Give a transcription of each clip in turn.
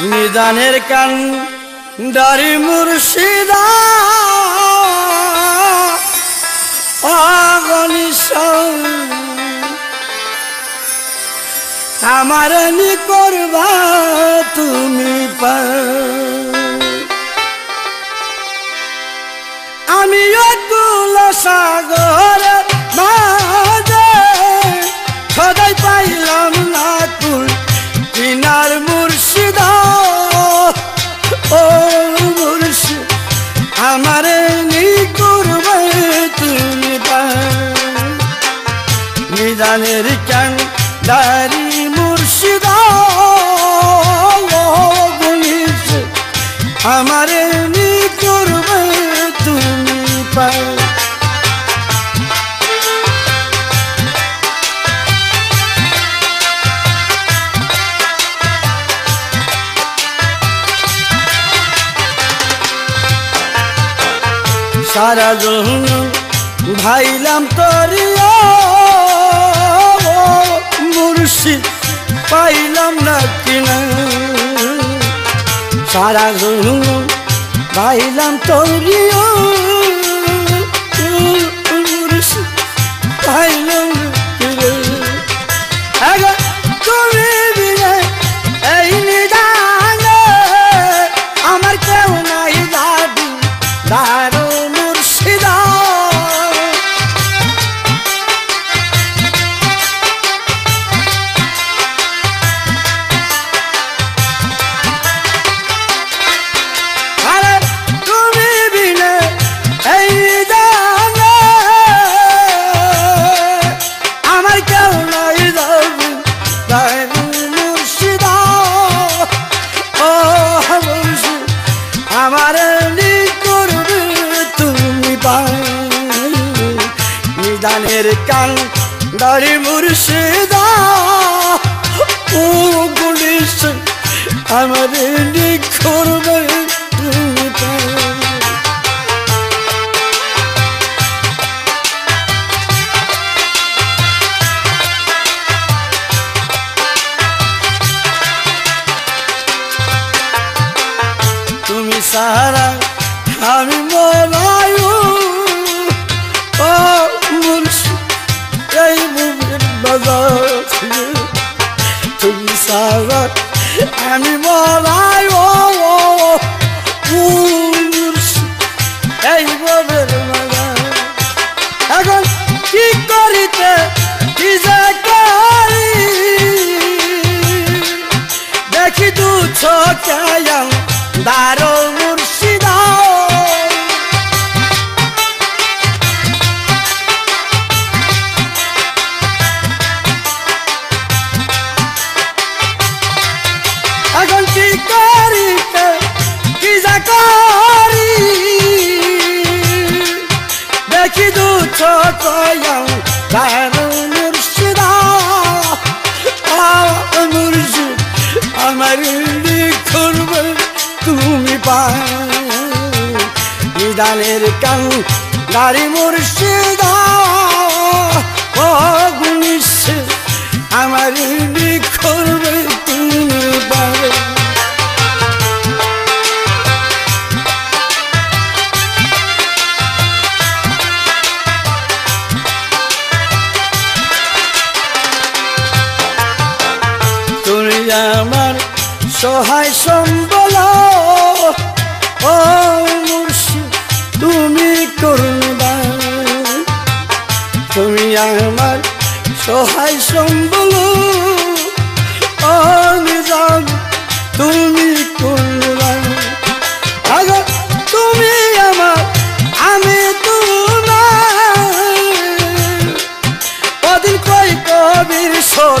নিদানের কান ডারি মুর্শিদা। আমার নি করবা তুমি আমি অকুল সাগর সদাই পাইলাম না কুল কিনার মুর্শিদা নিদানের কেন দারি মুর্শিদা গুলিস আমারে সারা জন ভাইলাম তরিয়া। মুর্শিদ পাইলাম না কিনা সারা জন পাইলাম মুর্শিদ পাইলাম নিদানের কান দাড়ি মুর্শিদা। ও গুলিস আমার করবে তুমি। সারা করিতে করি দেখি দু ছকায়াম দারো মুর্শিদা এখন কি করি কি যা করি দেখি দু ছকায়াম নিদানের কান গাড়ি মুর্শিদা আমার সহায় সম্বল। ও তুমি করুণা তুমি আমার সহায় সম্বল। তুমি করুণা আগে তুমি আমার, আমি তোমার। কদিন কই কবির সোর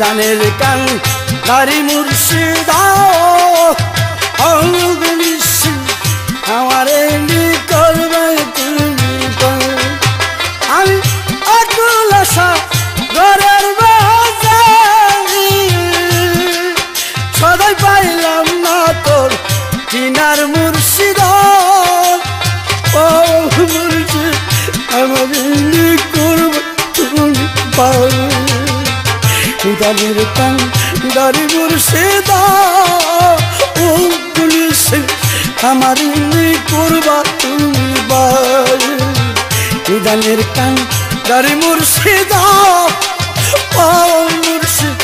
বাং কান নারী মুর্শিদা। উদানের কান দারি মুর্শিদা, ও মুর্শিদ,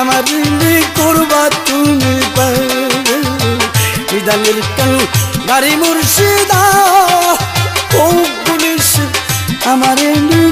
আমার নি করবা তুমি বার উদানের কান দারি মুর্শিদা, ও পুলিশ, আমার বার